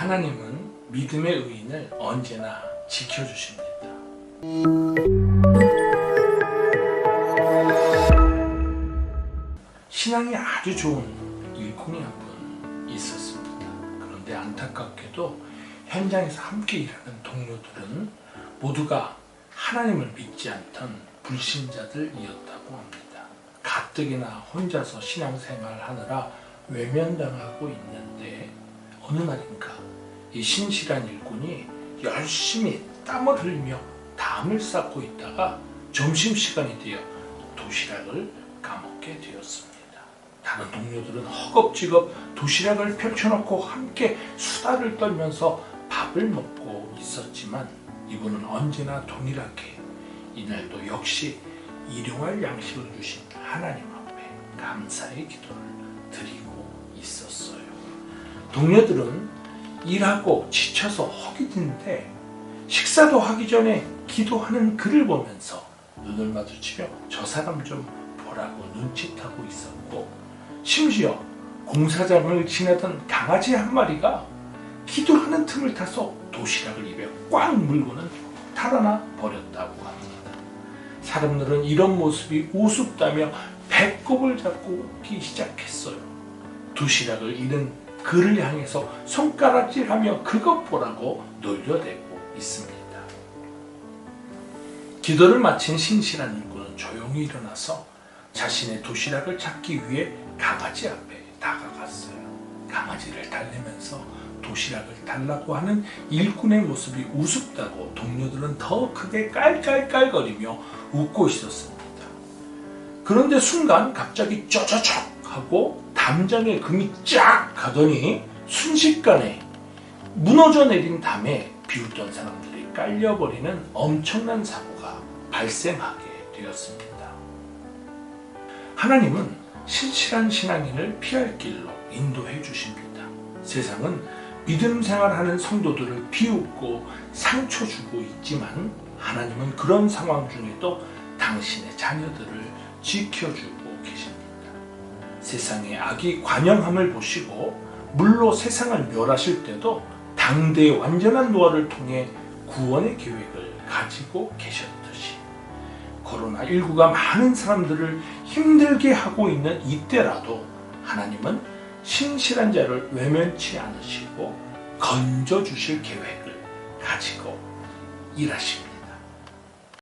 하나님은 믿음의 의인을 언제나 지켜주십니다. 신앙이 아주 좋은 일꾼이 한 분 있었습니다. 그런데 안타깝게도 현장에서 함께 일하는 동료들은 모두가 하나님을 믿지 않던 불신자들이었다고 합니다. 가뜩이나 혼자서 신앙생활 하느라 외면당하고 있는데 어느 날인가 이 신실한 일꾼이 열심히 땀을 흘리며 담을 쌓고 있다가 점심시간이 되어 도시락을 까먹게 되었습니다. 다른 동료들은 허겁지겁 도시락을 펼쳐놓고 함께 수다를 떨면서 밥을 먹고 있었지만 이분은 언제나 동일하게 이날도 역시 일용할 양식을 주신 하나님 앞에 감사의 기도를 드리고 있었어요. 동료들은 일하고 지쳐서 허기진데 식사도 하기 전에 기도하는 그를 보면서 눈을 마주치며 저 사람 좀 보라고 눈짓하고 있었고 심지어 공사장을 지나던 강아지 한 마리가 기도하는 틈을 타서 도시락을 입에 꽉 물고는 달아나 버렸다고 합니다. 사람들은 이런 모습이 우습다며 배꼽을 잡고 웃기 시작했어요. 도시락을 잃은 그를 향해서 손가락질하며 그것 보라고 놀려대고 있습니다. 기도를 마친 신실한 일꾼은 조용히 일어나서 자신의 도시락을 찾기 위해 강아지 앞에 다가갔어요. 강아지를 달래면서 도시락을 달라고 하는 일꾼의 모습이 우습다고 동료들은 더 크게 깔깔깔거리며 웃고 있었습니다. 그런데 순간 갑자기 쩌저적 하고 담장에 금이 쫙 가더니 순식간에 무너져 내린 담에 비웃던 사람들이 깔려버리는 엄청난 사고가 발생하게 되었습니다. 하나님은 신실한 신앙인을 피할 길로 인도해 주십니다. 세상은 믿음 생활하는 성도들을 비웃고 상처 주고 있지만 하나님은 그런 상황 중에도 당신의 자녀들을 지켜주고. 세상의 악이 관영함을 보시고 물로 세상을 멸하실 때도 당대의 완전한 노화를 통해 구원의 계획을 가지고 계셨듯이 코로나19가 많은 사람들을 힘들게 하고 있는 이때라도 하나님은 신실한 자를 외면치 않으시고 건져 주실 계획을 가지고 일하십니다.